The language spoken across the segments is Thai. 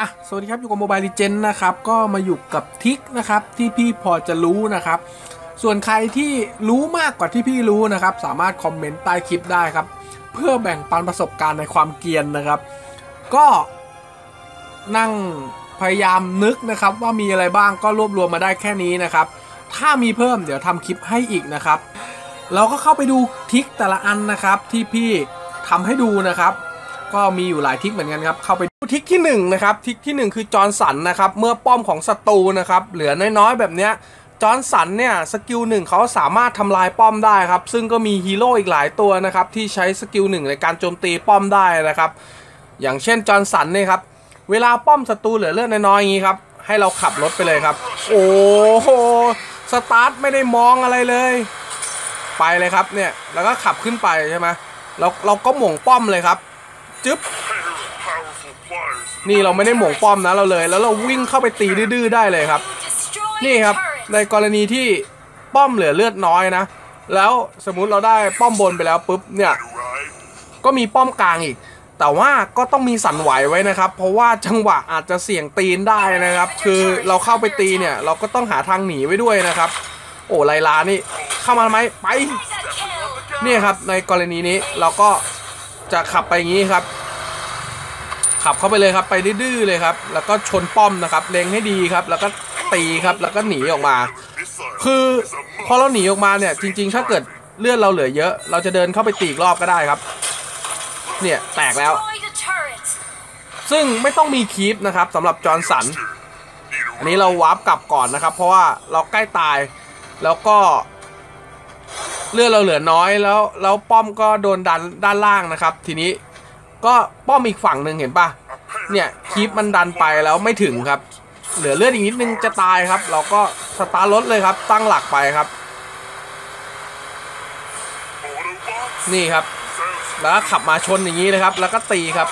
อะสวัสดีครับ อยู่กับโมบายลีเจนนะครับ ก็มาอยู่กับทิกนะครับ ที่พี่พอจะรู้นะครับ ส่วนใครที่รู้มากกว่าที่พี่รู้นะครับ สามารถคอมเมนต์ใต้คลิปได้ครับ เพื่อแบ่งปันประสบการณ์ในความเกียนนะครับ ก็นั่งพยายามนึกนะครับ ว่ามีอะไรบ้างก็รวบรวมมาได้แค่นี้นะครับ ถ้ามีเพิ่มเดี๋ยวทำคลิปให้อีกนะครับ เราก็เข้าไปดูทิกแต่ละอันนะครับที่พี่ทำให้ดูนะครับ ก็มีอยู่หลายทิกเหมือนกันครับ เข้าไปดูทิกที่1นงนะครับ ทิกที่ 1 คือจอร์นสันนะครับ เมื่อป้อมของศัตรูนะครับ เหลือน้อยๆ แบบเนี้ย จอร์นสันเนี่ยสกิลหนึ่งเขาสามารถทำลายป้อมได้ครับ ซึ่งก็มีฮีโร่อีกหลายตัวนะครับ ที่ใช้สกิลหนึ่งในการโจมตีป้อมได้นะครับ อย่างเช่นจอร์นสันเนี่ยครับ เวลาป้อมศัตรูเหลือเลือดน้อยๆอย่างนี้ครับ ให้เราขับรถไปเลยครับ โอ้โห สตาร์ทไม่ได้มองอะไรเลย ไปเลยครับเนี่ย แล้วก็ขับขึ้นไปใช่ไหมเราเราก็หม่งป้อมเลยครับ จึ๊บนี่เราไม่ได้หมงป้อมนะเราเลย แล้วเราวิ่งเข้าไปตีดื้อได้เลยครับ นี่ครับในกรณีที่ป้อมเหลือเลือดน้อยนะ แล้วสมมุติเราได้ป้อมบนไปแล้วปุ๊บเนี่ยก็มีป้อมกลางอีก แต่ว่าก็ต้องมีสั่นไหวไว้นะครับ เพราะว่าจังหวะอาจจะเสี่ยงตีนได้นะครับ คือเราเข้าไปตีเนี่ย เราก็ต้องหาทางหนีไว้ด้วยนะครับ โอ้ไลลานี่เข้ามาทำไมไปนี่ครับในกรณีนี้เราก็ จะขับไปอย่างนี้ครับ ขับเข้าไปเลยครับ ไปดื้อเลยครับ แล้วก็ชนป้อมนะครับเล็งให้ดีครับ แล้วก็ตีครับ แล้วก็หนีออกมา คือพอเราหนีออกมาเนี่ยจริง ๆ ถ้าเกิดเลือดเราเหลือเยอะ เราจะเดินเข้าไปตีอีกรอบก็ได้ครับ เนี่ยแตกแล้ว ซึ่งไม่ต้องมีคีปนะครับสำหรับจอร์นสัน อันนี้เราวาร์ปกลับก่อนนะครับ เพราะว่าเราใกล้ตาย แล้วก็ เลือดเราเหลือน้อยแล้วแล้วป้อมก็โดนดันด้านล่างนะครับ ทีนี้ก็ป้อมอีกฝั่งหนึ่งเห็นปะเนี่ยคีปมันดันไปแล้วไม่ถึงครับ เหลือเลือดอีกนิดนึงจะตายครับ เราก็สตาร์รถเลยครับ ตั้งหลักไปครับ นี่ครับ แล้วขับมาชนอย่างนี้เลยครับ แล้วก็ตีครับ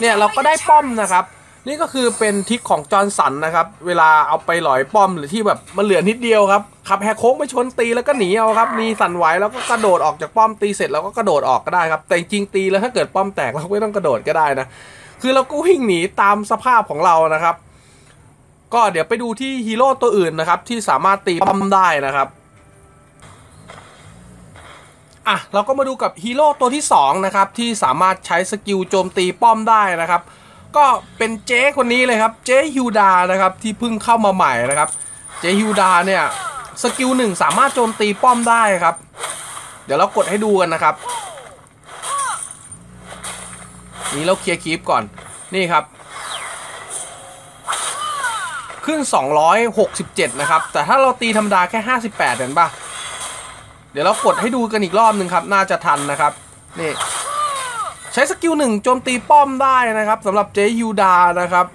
เนี่ยเราก็ได้ป้อมนะครับ นี่ก็คือเป็นทิกของจอร์นสันนะครับ เวลาเอาไปหลอยป้อมหรือที่แบบมันเหลือนิดเดียวครับ ขับแหกโค้งไปชนตีแล้วก็หนีเอาครับ มีสั่นไหวแล้วก็กระโดดออกจากป้อมตีเสร็จแล้วก็กระโดดออกก็ได้ครับ แต่จริงตีแล้วถ้าเกิดป้อมแตกเราไม่ต้องกระโดดก็ได้นะ คือเราก็วิ่งหนีตามสภาพของเรานะครับ ก็เดี๋ยวไปดูที่ฮีโร่ตัวอื่นนะครับที่สามารถตีป้อมได้นะครับอะเราก็มาดูกับฮีโร่ตัวที่2นะครับที่สามารถใช้สกิลโจมตีป้อมได้นะครับ ก็เป็นเจ๊คนนี้เลยครับ เจ๊ฮิวดานะครับที่เพิ่งเข้ามาใหม่นะครับ เจ๊ฮิวดาเนี่ยสกิลหนึ่งสามารถโจมตีป้อมได้ครับ เดี๋ยวเรากดให้ดูกันนะครับ นี้เราเคลียร์คีปก่อนนี่ครับ ขึ้น 267 นะครับ แต่ถ้าเราตีธรรมดาแค่ 58เห็นปะเดี๋ยวเรากดให้ดูกันอีกรอบหนึ่งครับ น่าจะทันนะครับ นี่ ใช้สกิลหนึ่งโจมตีป้อมได้นะครับสำหรับเจยูดานะครับ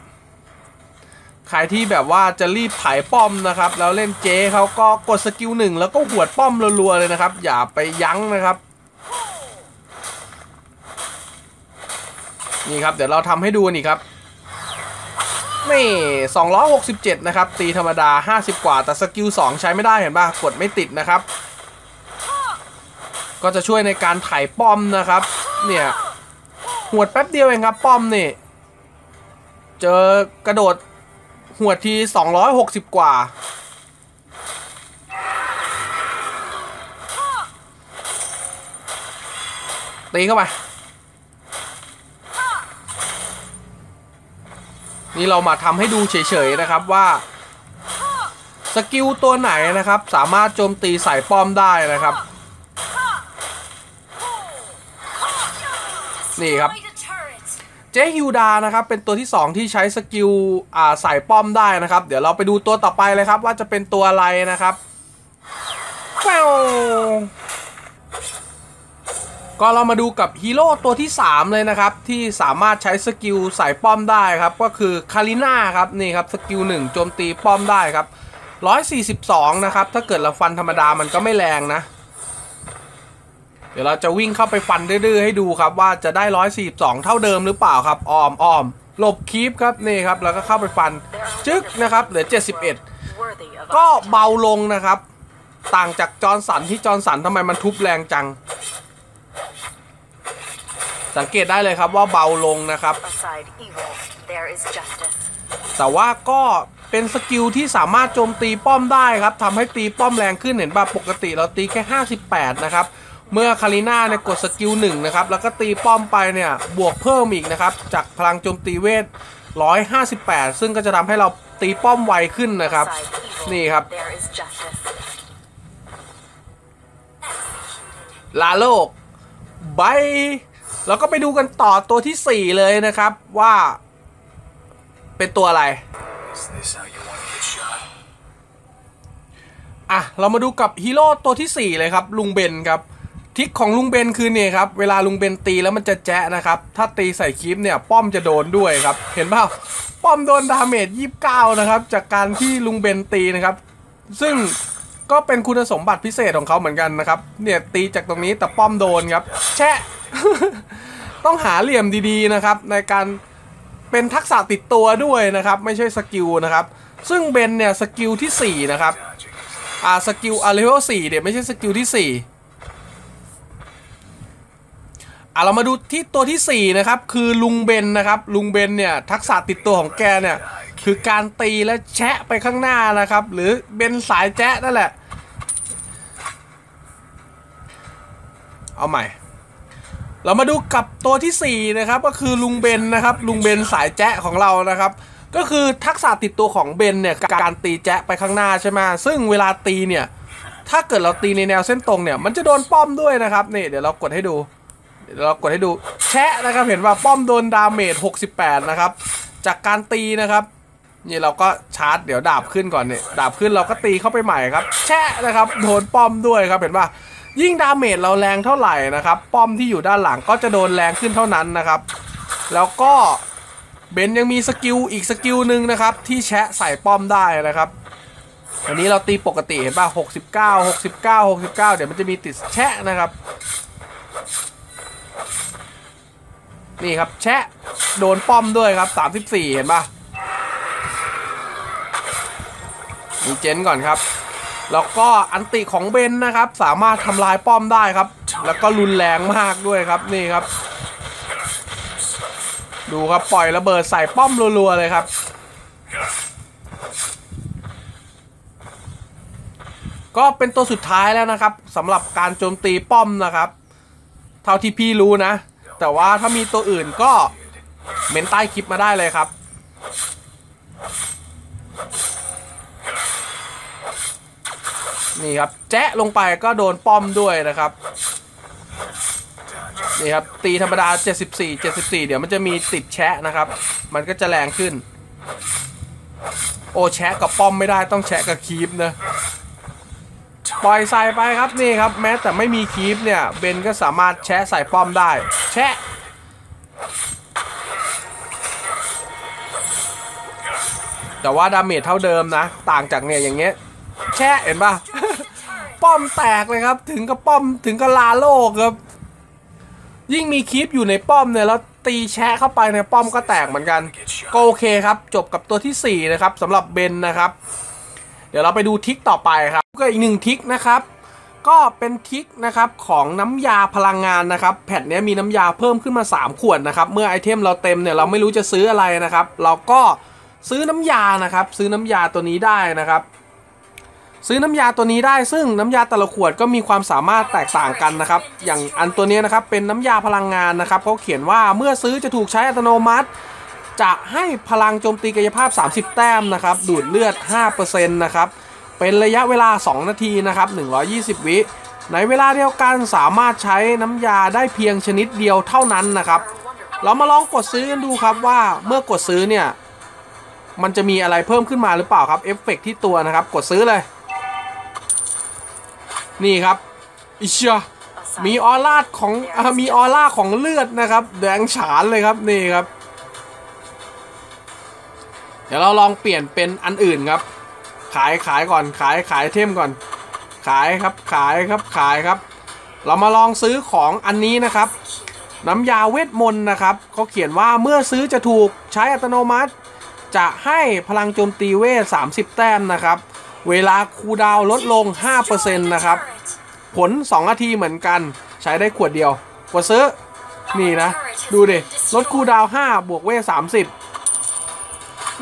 ใครที่แบบว่าจะรีบถ่ายป้อมนะครับ แล้วเล่นเจเขาก็กดสกิลหนึ่งแล้วก็หวดป้อมรัวๆเลยนะครับ อย่าไปยั้งนะครับ นี่ครับเดี๋ยวเราทำให้ดูนี่ครับนี่267 นะครับ ตีธรรมดา 50 กว่า แต่สกิล2ใช้ไม่ได้เห็นป่ะ กดไม่ติดนะครับ ก็จะช่วยในการไถ่ป้อมนะครับ เนี่ย หวดแป๊บเดียวเองครับ ป้อมนี่ เจอกระโดดหวดที 260 กว่า ตีเข้าไป นี่เรามาทำให้ดูเฉยๆนะครับว่า สกิลตัวไหนนะครับ สามารถโจมตีใส่ป้อมได้นะครับ นี่ครับเจฮิวดานะครับเป็นตัวที่ 2 ที่ใช้สกิลอ่าใส่ป้อมได้นะครับ เดี๋ยวเราไปดูตัวต่อไปเลยครับ ว่าจะเป็นตัวอะไรนะครับแวก็เรามาดูกับฮีโร่ตัวที่ 3 เลยนะครับ ที่สามารถใช้สกิลใส่ป้อมได้ครับ ก็คือคาริน่าครับนี่ครับสกิล1โจมตีป้อมได้ครับ 142 นะครับ ถ้าเกิดเราฟันธรรมดามันก็ไม่แรงนะ ดี๋ยวเราจะวิ่งเข้าไปฟันดื้อๆให้ดูครับว่าจะได้ 142 เท่าเดิมหรือเปล่าครับออมออมหลบคีปครับนี่ครับแล้วก็เข้าไปฟันจึ๊กนะครับเหลือ 71 ก็เบาลงนะครับ ต่างจากจอร์นสันที่จอร์นสันทำไมมันทุบแรงจัง สังเกตได้เลยครับว่าเบาลงนะครับ แต่ว่าก็เป็นสกิลที่สามารถโจมตีป้อมได้ครับทำให้ตีป้อมแรงขึ้นเห็นป่ะปกติเราตีแค่ 58 นะครับ เมื่อคาริน่าเนี่ยกดสกิลหนึ่งนะครับ แล้วก็ตีป้อมไปเนี่ยบวกเพิ่มอีกนะครับ จากพลังโจมตีเวท 158 ซึ่งก็จะทำให้เราตีป้อมไวขึ้นนะครับ นี่ครับ ลาโลกบายแล้วก็ไปดูกันต่อตัวที่ 4 เลยนะครับว่า เป็นตัวอะไรอะ เรามาดูกับฮีโร่ตัวที่ 4 เลยครับ ลุงเบนครับ ทิกของลุงเบนคือเนี่ยครับเวลาลุงเบนตีแล้วมันจะแจ๊ะนะครับ ถ้าตีใส่คลิปเนี่ยป้อมจะโดนด้วยครับ เห็นเปล่าป้อมโดนดาเมจ29 นะครับ จากการที่ลุงเบนตีนะครับ ซึ่งก็เป็นคุณสมบัติพิเศษของเขาเหมือนกันนะครับ เนี่ยตีจากตรงนี้แต่ป้อมโดนครับ แชะ ต้องหาเหลี่ยมดีๆนะครับ ในการเป็นทักษะติดตัวด้วยนะครับ ไม่ใช่สกิลนะครับ ซึ่งเบนเนี่ยสกิลที่ 4 นะครับ อ่าสกิลอ่าเลเวลสี่เดี๋ยไม่ใช่สกิลที่สี่ อ่าเรามาดูที่ตัวที่สี่นะครับ คือลุงเบนนะครับ ลุงเบนเนี่ย ทักษะติดตัวของแกเนี่ย คือการตีและแชะไปข้างหน้านะครับ หรือเบนสายแจ๊ะนั่นแหละ เอาใหม่ เรามาดูกับตัวที่ 4 นะครับ ก็คือลุงเบนนะครับ ลุงเบนสายแจ๊ะของเรานะครับ ก็คือทักษะติดตัวของเบนเนี่ย การตีแจ๊ะไปข้างหน้าใช่ไหมซึ่งเวลาตีเนี่ย ถ้าเกิดเราตีในแนวเส้นตรงเนี่ย มันจะโดนป้อมด้วยนะครับ นี่เดี๋ยวเรากดให้ดู เรากดให้ดูแชะนะครับเห็นว่าป้อมโดนดาเมจ68 นะครับ จากการตีนะครับ นี่เราก็ชาร์จเดี๋ยวดาบขึ้นก่อนเนี่ยดาบขึ้นเราก็ตีเข้าไปใหม่ครับ แชะนะครับโดนป้อมด้วยครับเห็นป่ะยิ่งดาเมจเราแรงเท่าไหร่นะครับ ป้อมที่อยู่ด้านหลังก็จะโดนแรงขึ้นเท่านั้นนะครับ แล้วก็เบนยังมีสกิลอีกสกิลหนึ่งนะครับ ที่แชะใส่ป้อมได้นะครับอันนี้เราตีปกติเห็นป่ะ69 69 69 เดี๋ยวมันจะมีติดแชะนะครับ นี่ครับ แชะ โดนป้อมด้วยครับ 34 เห็นป่ะมีเจนก่อนครับ แล้วก็อันติของเบนนะครับ สามารถทำลายป้อมได้ครับ แล้วก็รุนแรงมากด้วยครับนี่ครับ ดูครับปล่อยระเบิดใส่ป้อมรัวๆเลยครับก็เป็นตัวสุดท้ายแล้วนะครับสำหรับการโจมตีป้อมนะครับ เท่าที่พี่รู้นะ แต่ว่าถ้ามีตัวอื่นก็เมนใต้คลิปมาได้เลยครับ นี่ครับ แจ๊ะลงไปก็โดนป้อมด้วยนะครับ นี่ครับ ตีธรรมดา 74 74 เดี๋ยวมันจะมีติดแชะนะครับ มันก็จะแรงขึ้น โอแชะกับป้อมไม่ได้ต้องแชะกับคีปนะ ปล่อยใส่ไปครับนี่ครับ แม้แต่ไม่มีคีปเนี่ยเบนก็สามารถแชะใส่ป้อมได้ แชะแต่ว่าดาเมจเท่าเดิมนะ ต่างจากเนี่ยอย่างเงี้ย แชะเห็นปะป้อมแตกเลยครับ ถึงกับป้อมถึงกับลาโลกครับ ยิ่งมีคลิปอยู่ในป้อมเนี่ยแล้วตีแชะเข้าไปในป้อมก็แตกเหมือนกัน ก็โอเคครับ จบกับตัวที่ 4 นะครับสำหรับเบนนะครับ เดี๋ยวเราไปดูทิกต่อไปครับ ก็อีกหนึ่งทิกนะครับก็เป็นทิกนะครับของน้ำยาพลังงานนะครับแพทเนี้ยมีน้ำยาเพิ่มขึ้นมา 3 ขวดนะครับเมื่อไอเทมเราเต็มเนี่ยเราไม่รู้จะซื้ออะไรนะครับ เราก็ซื้อน้ำยานะครับ ซื้อน้ำยาตัวนี้ได้นะครับ ซื้อน้ำยาตัวนี้ได้ซึ่งน้ำยาแต่ละขวดก็มีความสามารถแตกต่างกันนะครับ อย่างอันตัวนี้นะครับเป็นน้ำยาพลังงานนะครับเขาเขียนว่าเมื่อซื้อจะถูกใช้อัตโนมัติ จะให้พลังโจมตีกายภาพ 30 แต้มนะครับดูดเลือด 5%นะครับ เป็นระยะเวลา 2 นาทีนะครับ 120 วิ ในเวลาเดียวกันสามารถใช้น้ำยาได้เพียงชนิดเดียวเท่านั้นนะครับ เรามาลองกดซื้อกันดูครับว่าเมื่อกดซื้อเนี่ย มันจะมีอะไรเพิ่มขึ้นมาหรือเปล่าครับเอฟเฟกต์ที่ตัวนะครับ กดซื้อเลย นี่ครับอิชยมีออร่าของอมีออร่าของเลือดนะครับ แดงฉานเลยครับนี่ครับ เดี๋ยวเราลองเปลี่ยนเป็นอันอื่นครับ ขายขายก่อนขายขายเทมก่อน ขายครับขายครับขายครับ เรามาลองซื้อของอันนี้นะครับ น้ำยาเวทมนต์นะครับเขาเขียนว่าเมื่อซื้อจะถูกใช้อัตโนมัติ จะให้พลังโจมตีเวท 30 แต้มนะครับ เวลาคูดาวลดลง 5%นะครับ ผล 2 นาทีเหมือนกัน ใช้ได้ขวดเดียว กดซื้อ นี่นะ ดูดิลดคูดาว 5 บวกเวท 30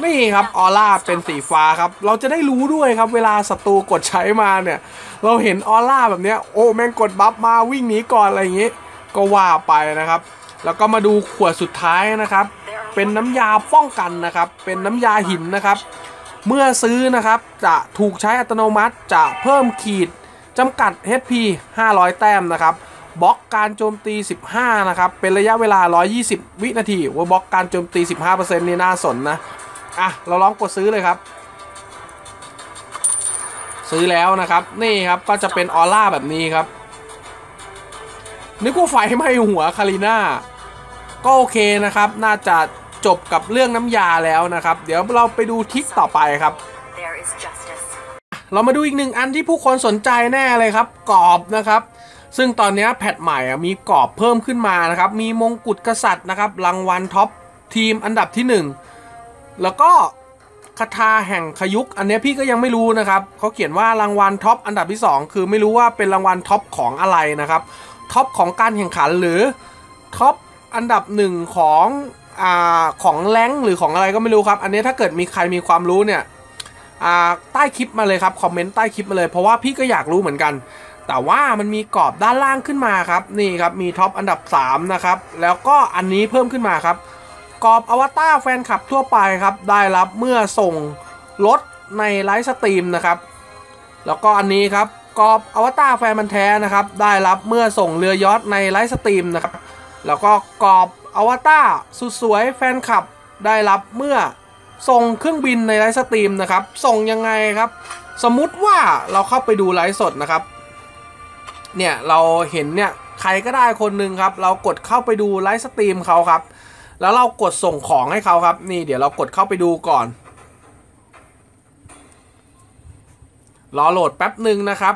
นี่ครับออร่าเป็นสีฟ้าครับ เราจะได้รู้ด้วยครับ เวลาศัตรูกดใช้มาเนี่ย เราเห็นออร่าแบบเนี้ย โอ้แม่งกดบัฟมาวิ่งหนีก่อนอะไรอย่างงี้ ก็ว่าไปนะครับ แล้วก็มาดูขวดสุดท้ายนะครับ เป็นน้ำยาป้องกันนะครับ เป็นน้ำยาหินนะครับ เมื่อซื้อนะครับจะถูกใช้อัตโนมัติจะเพิ่มขีดจำกัด HP 500 แต้มนะครับบล็อกการโจมตี 15 นะครับ เป็นระยะเวลา 120 วินาทีว่าบล็อกการโจมตี 15%นี่น่าสนนะ อะเราลองกดซื้อเลยครับ ซื้อแล้วนะครับ นี่ครับก็จะเป็นออร่าแบบนี้ครับนึกว่าไฟไหม้หัวคาริน่าก็โอเคนะครับ น่าจะจบกับเรื่องน้ำยาแล้วนะครับ เดี๋ยวเราไปดูทิกต่อไปครับ เรามาดูอีกหนึ่งอันที่ผู้คนสนใจแน่เลยครับกรอบนะครับ ซึ่งตอนนี้แพทใหม่มีกรอบเพิ่มขึ้นมานะครับ มีมงกุฎกษัตริย์นะครับรางวัลท็อปทีมอันดับที่ 1 แล้วก็คาถาแห่งขยุก อันนี้พี่ก็ยังไม่รู้นะครับเขาเขียนว่ารางวัลท็อปอันดับที่ 2 คือไม่รู้ว่าเป็นรางวัลท็อปของอะไรนะครับท็อปของการแข่งขันหรือท็อปอันดับหนึ่งของอ่าของแรงหรือของอะไรก็ไม่รู้ครับ อันนี้ถ้าเกิดมีใครมีความรู้เนี่ยอ่าใต้คลิปมาเลยครับคอมเมนต์ใต้คลิปมาเลย เพราะว่าพี่ก็อยากรู้เหมือนกัน แต่ว่ามันมีกรอบด้านล่างขึ้นมาครับนี่ครับมีท็อปอันดับ3นะครับแล้วก็อันนี้เพิ่มขึ้นมาครับ กรอบอวตารแฟนคลับทั่วไปครับ ได้รับเมื่อส่งรถในไลฟ์สตรีมนะครับ แล้วก็อันนี้ครับกรอบอวตารแฟนมันแท้นะครับ ได้รับเมื่อส่งเรือยอทในไลฟ์สตรีมนะครับ แล้วก็กรอบอวตารสุดสวยแฟนคลับได้รับเมื่อส่งเครื่องบินในไลฟ์สตรีมนะครับ ส่งยังไงครับ สมมุติว่าเราเข้าไปดูไลฟ์สดนะครับ เนี่ยเราเห็นเนี่ยใครก็ได้คนหนึ่งครับ เรากดเข้าไปดูไลฟ์สตรีมเขาครับ แล้วเรากดส่งของให้เขาครับ นี่เดี๋ยวเรากดเข้าไปดูก่อน รอโหลดแป๊บหนึ่งนะครับ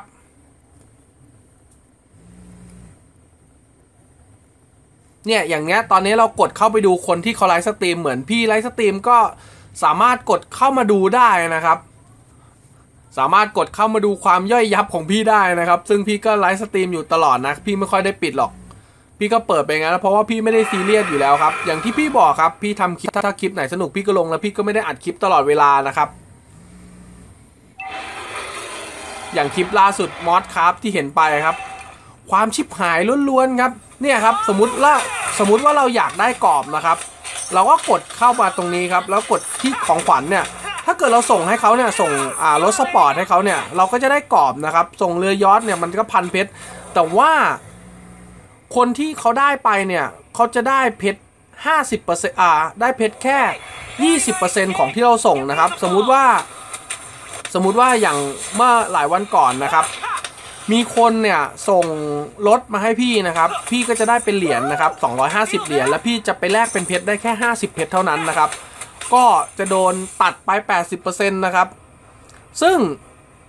เนี่ยอย่างเงี้ยตอนนี้เรากดเข้าไปดูคนที่เขาไลฟ์สตรีมเหมือนพี่ไลฟ์สตรีมก็สามารถกดเข้ามาดูได้นะครับ สามารถกดเข้ามาดูความย่อยยับของพี่ได้นะครับ ซึ่งพี่ก็ไลฟ์สตรีมอยู่ตลอดนะ พี่ไม่ค่อยได้ปิดหรอก พี่ก็เปิดไปงั้นเพราะว่าพี่ไม่ได้ซีเรียสอยู่แล้วครับ อย่างที่พี่บอกครับ พี่ทำคลิปถ้าถ้าคลิปไหนสนุกพี่ก็ลงแล้วพี่ก็ไม่ได้อัดคลิปตลอดเวลานะครับ อย่างคลิปล่าสุดมอสครับที่เห็นไปครับ ความชิบหายล้วนๆครับ เนี่ยครับ สมมติว่าสมมติว่าเราอยากได้กรอบนะครับ เราก็กดเข้ามาตรงนี้ครับ แล้วกดที่ของขวัญเนี่ยถ้าเกิดเราส่งให้เขาเนี่ยส่งอ่ารถสปอร์ตให้เขาเนี่ยเราก็จะได้กรอบนะครับ ส่งเรือยอทเนี่ยมันก็พันเพชรแต่ว่า คนที่เขาได้ไปเนี่ยเขาจะได้เพชร50%อ่าได้เพชรแค่ 20%ของที่เราส่งนะครับ สมมุติว่า สมมุติว่าอย่างเมื่อหลายวันก่อนนะครับ มีคนเนี่ยส่งรถมาให้พี่นะครับ พี่ก็จะได้เป็นเหรียญนะครับ 250 เหรียญแล้วพี่จะไปแลกเป็นเพชรได้แค่ 50 เพชรเท่านั้นนะครับ ก็จะโดนตัดไป 80%นะครับ ซึ่ง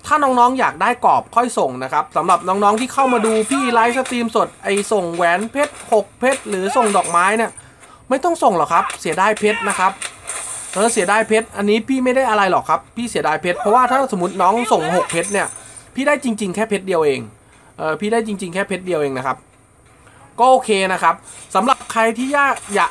ถ้าน้องๆอยากได้กรอบค่อยส่งนะครับสำหรับน้องๆที่เข้ามาดูพี่ไลฟ์สตรีมสดไอส่งแหวนเพชร6เพชรหรือส่งดอกไม้เนี่ยไม่ต้องส่งหรอกครับ เสียดายเพชรนะครับเออเสียดายเพชรอันนี้พี่ไม่ได้อะไรหรอกครับ พี่เสียดายเพชรเพราะว่าถ้าสมมติน้องส่ง 6 เพชรเนี่ยพี่ได้จริง ๆ แค่เพชรเดียวเองเออพี่ได้จริง ๆ แค่เพชรเดียวเองนะครับ ก็โอเคนะครับสำหรับใครที่ยากอยาก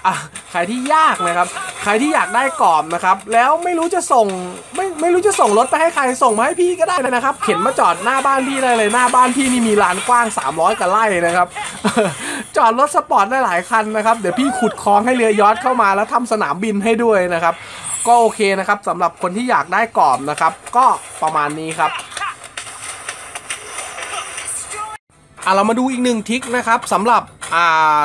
ใครที่ยากนะครับ ใครที่อยากได้กรอบนะครับ แล้วไม่รู้จะส่งไม่ไม่รู้จะส่งรถไปให้ใครส่งมาให้พี่ก็ได้นะครับ เข็นมาจอดหน้าบ้านพี่ได้เลยหน้าบ้านพี่นี่มีลานกว้าง 300กว่าไร่นะครับ จอดรถสปอร์ตได้หลายคันนะครับ เดี๋ยวพี่ขุดคลองให้เรือยอทเข้ามาแล้วทำสนามบินให้ด้วยนะครับ ก็โอเคนะครับสำหรับคนที่อยากได้กรอบนะครับ ก็ประมาณนี้ครับ อะเรามาดูอีกหนึ่งทิกนะครับสำหรับอ่า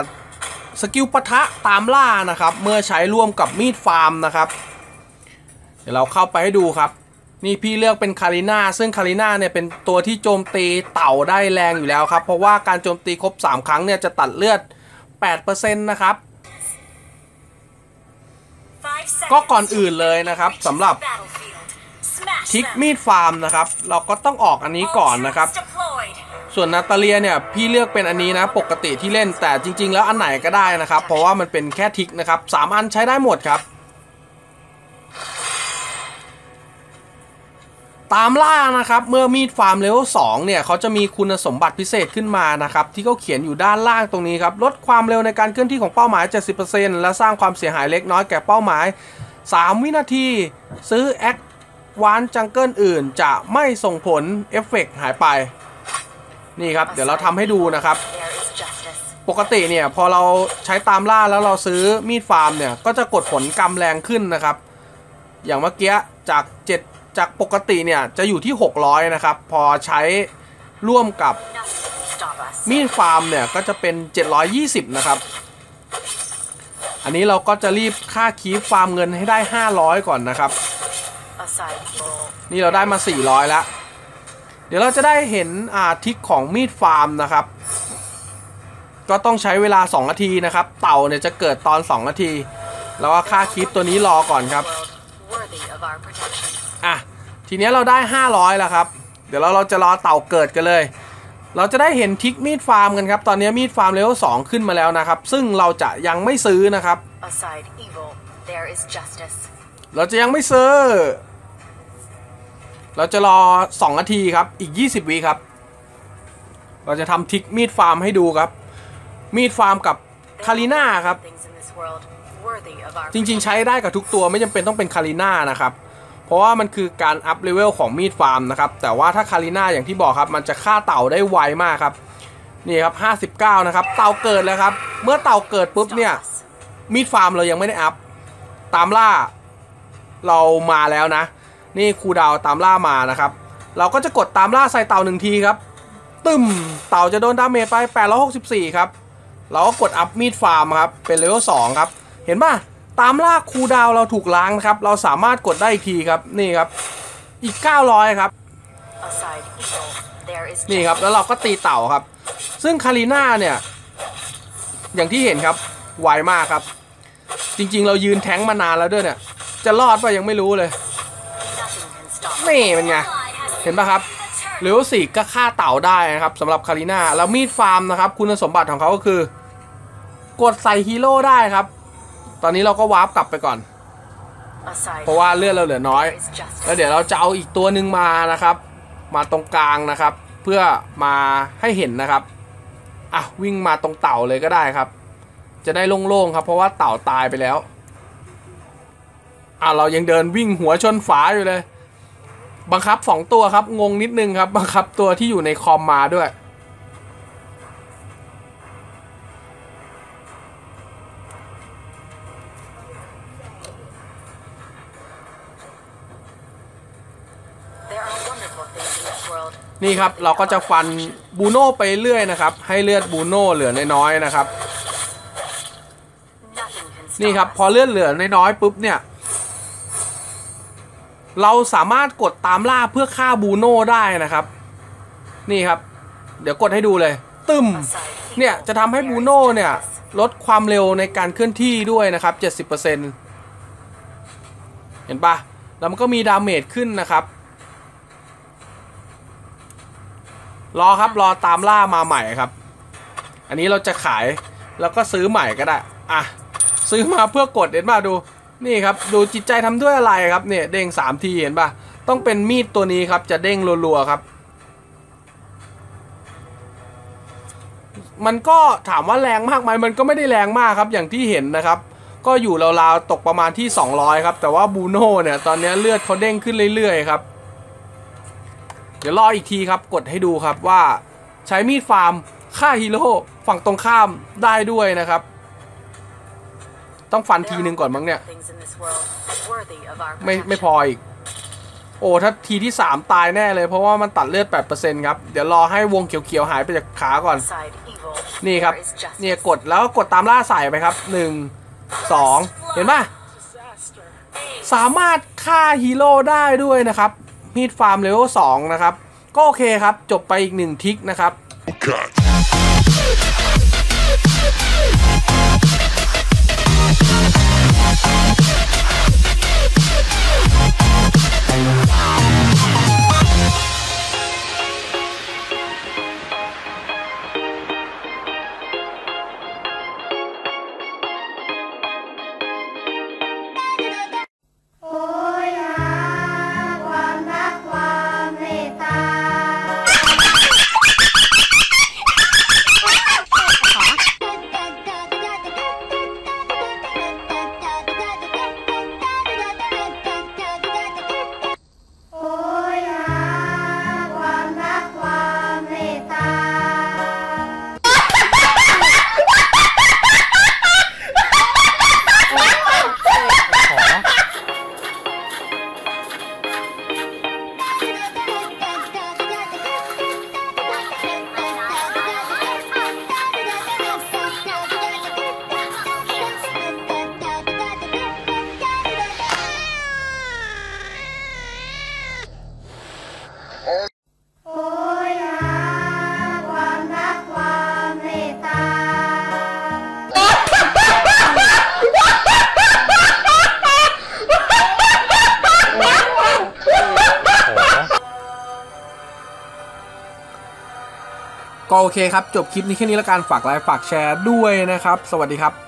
สกิลปะทะตามล่านะครับ เมื่อใช้ร่วมกับมีดฟาร์มนะครับ เดี๋ยวเราเข้าไปให้ดูครับ นี่พี่เลือกเป็นคาริน่าซึ่งคาริน่าเนี่ยเป็นตัวที่โจมตีเต่าได้แรงอยู่แล้วครับ เพราะว่าการโจมตีครบ 3 ครั้งเนี่ยจะตัดเลือด 8%นะครับก็ก่อนอื่นเลยนะครับสำหรับทิกมีดฟาร์มนะครับ เราก็ต้องออกอันนี้ก่อนนะครับ ส่วนนาตาเลียเนี่ยพี่เลือกเป็นอันนี้นะปกติที่เล่นแต่จริง ๆ แล้วอันไหนก็ได้นะครับ เพราะว่ามันเป็นแค่ทิกนะครับสามอันใช้ได้หมดครับ ตามล่านะครับเมื่อมีดฟาร์มเลเวล2เนี่ยเขาจะมีคุณสมบัติพิเศษขึ้นมานะครับที่เขาเขียนอยู่ด้านล่างตรงนี้ครับลดความเร็วในการเคลื่อนที่ของเป้าหมาย 70%และสร้างความเสียหายเล็กน้อยแก่เป้าหมาย 3 วินาทีซื้อแอควานจังเกิลอื่นจะไม่ส่งผลเอฟเฟกต์หายไป นี่ครับ เดี๋ยวเราทำให้ดูนะครับ ปกติเนี่ยพอเราใช้ตามล่าแล้วเราซื้อมีดฟาร์มเนี่ย ก็จะกดผลกรรมแรงขึ้นนะครับ อย่างเมื่อกี้จาก 7 จากปกติเนี่ย จะอยู่ที่ 600 นะครับ พอใช้ร่วมกับมีดฟาร์มเนี่ย ก็จะเป็น 720 นะครับ อันนี้เราก็จะรีบค่าคีฟฟาร์มเงินให้ได้ 500 ก่อนนะครับ นี่เราได้มา 400 แล้ว เดี๋ยวเราจะได้เห็นอ่าทิกของมีดฟาร์มนะครับ ก็ต้องใช้เวลา 2 นาทีนะครับ เต่าเนี่ยจะเกิดตอน 2 นาที แล้วก็ค่าคลิปตัวนี้รอก่อนครับ World worthy of our protection. อะทีเนี้ยเราได้ 500แล้วครับ เดี๋ยวเราเราจะรอเต่าเกิดกันเลย เราจะได้เห็นทิกมีดฟาร์มกันครับ ตอนนี้มีดฟาร์มเลเวล2ขึ้นมาแล้วนะครับ ซึ่งเราจะยังไม่ซื้อนะครับ Aside evil, there is justice. เราจะยังไม่ซื้อ เราจะรอ 2 นาทีครับ อีก 20วิครับ เราจะทำทิกมีดฟาร์มให้ดูครับ มีดฟาร์มกับคาริน่าครับ จริงๆใช้ได้กับทุกตัวไม่จำเป็นต้องเป็นคาริน่านะครับ เพราะว่ามันคือการอัพเลเวลของมีดฟาร์มนะครับ แต่ว่าถ้าคาริน่าอย่างที่บอกครับ มันจะฆ่าเต่าได้ไวมากครับ นี่ครับ 59 นะครับ เต่าเกิดแล้วครับ เมื่อเต่าเกิดปุ๊บเนี่ย มีดฟาร์มเรายังไม่ได้อัพ ตามล่าเรามาแล้วนะ นี่ครูดาวตามล่ามานะครับ เราก็จะกดตามล่าใส่เต่าหนึ่งทีครับ ตึมเต่าจะโดนดาเมจไป864 ครับ เราก็กดอัพมีดฟาร์มครับ เป็นเลเวล2ครับ เห็นป่ะ ตามล่าครูดาวเราถูกล้างนะครับ เราสามารถกดได้อีกทีครับ นี่ครับ อีก 900 ครับ นี่ครับ แล้วเราก็ตีเต่าครับ ซึ่งคาริน่าเนี่ย อย่างที่เห็นครับ ไวมากครับ จริงๆ เรายืนแท้งมานานแล้วด้วยเนี่ย จะรอดป่ะยังไม่รู้เลย นี่เป็นไง เห็นป่ะครับเลเวลสี่ก็ฆ่าเต่าได้นะครับสำหรับคาริน่าแล้วมีดฟาร์มนะครับ คุณสมบัติของเขาก็คือ กดใส่ฮีโร่ได้ครับ ตอนนี้เราก็วาร์ปกลับไปก่อน Aside เพราะว่าเลือดเราเหลือน้อย there is justice. แล้วเดี๋ยวเราจะเอาอีกตัวหนึ่งมานะครับ มาตรงกลางนะครับ เพื่อมาให้เห็นนะครับอะวิ่งมาตรงเต่าเลยก็ได้ครับ จะได้โล่งๆครับ เพราะว่าเต่าตายไปแล้วอะเรายังเดินวิ่งหัวชนฝาอยู่เลย บังคับสองตัวครับ งงนิดนึงครับ บังคับตัวที่อยู่ในคอมมาด้วย นี่ครับเราก็จะฟันบูโน่ไปเรื่อยนะครับ ให้เลือดบูโน่เหลือน้อยๆนะครับ นี่ครับ พอเลือนเหลือน้อยๆปุ๊บเนี่ย เราสามารถกดตามล่าเพื่อฆ่าบูโน่ได้นะครับ นี่ครับ เดี๋ยวกดให้ดูเลย ตึมเนี่ยจะทำให้บูโน่เนี่ย ลดความเร็วในการเคลื่อนที่ด้วยนะครับ 70%เห็นปะแล้วมันก็มีดาเมจขึ้นนะครับ รอครับรอตามล่ามาใหม่ครับ อันนี้เราจะขายแล้วก็ซื้อใหม่ก็ได้ อะ ซื้อมาเพื่อกดเห็นป่ะดู นี่ครับดูจิตใจทำด้วยอะไรครับเนี่ยเด้งสามทีเห็นปะต้องเป็นมีดตัวนี้ครับจะเด้งรัวๆครับ มันก็ถามว่าแรงมากไหมมันก็ไม่ได้แรงมากครับอย่างที่เห็นนะครับ ก็อยู่ราวๆตกประมาณที่ 200 ครับ แต่ว่าบูโน่เนี่ยตอนนี้เลือดเขาเด้งขึ้นเรื่อยๆครับ เดี๋ยวรออีกทีครับกดให้ดูครับว่าใช้มีดฟาร์มฆ่าฮีโร่ฝั่งตรงข้ามได้ด้วยนะครับ ต้องฟัน There ที are นึงก่อนมั้งเนี่ย wonderful things in this world worthy of our ไม่ไม่พอ protection. อีก โอ้ถ้าทีที่ 3 ตายแน่เลยเพราะว่ามันตัดเลือด 8%ครับ เดี๋ยวรอให้วงเขียวๆหายไปจากขาก่อน Aside evil, นี่ครับ there is justice. เนี่ยกดแล้วก็กดตามล่าใส่ไปครับ 1 2 เห็นป่ะ สามารถฆ่าฮีโร่ได้ด้วยนะครับมีดฟาร์มเลเวล2นะครับ ก็โอเคครับ จบไปอีกหนึ่งทิกนะครับ เคครับ จบคลิปนี้แค่นี้ละกันฝากไลค์ฝากแชร์ด้วยนะครับ สวัสดีครับ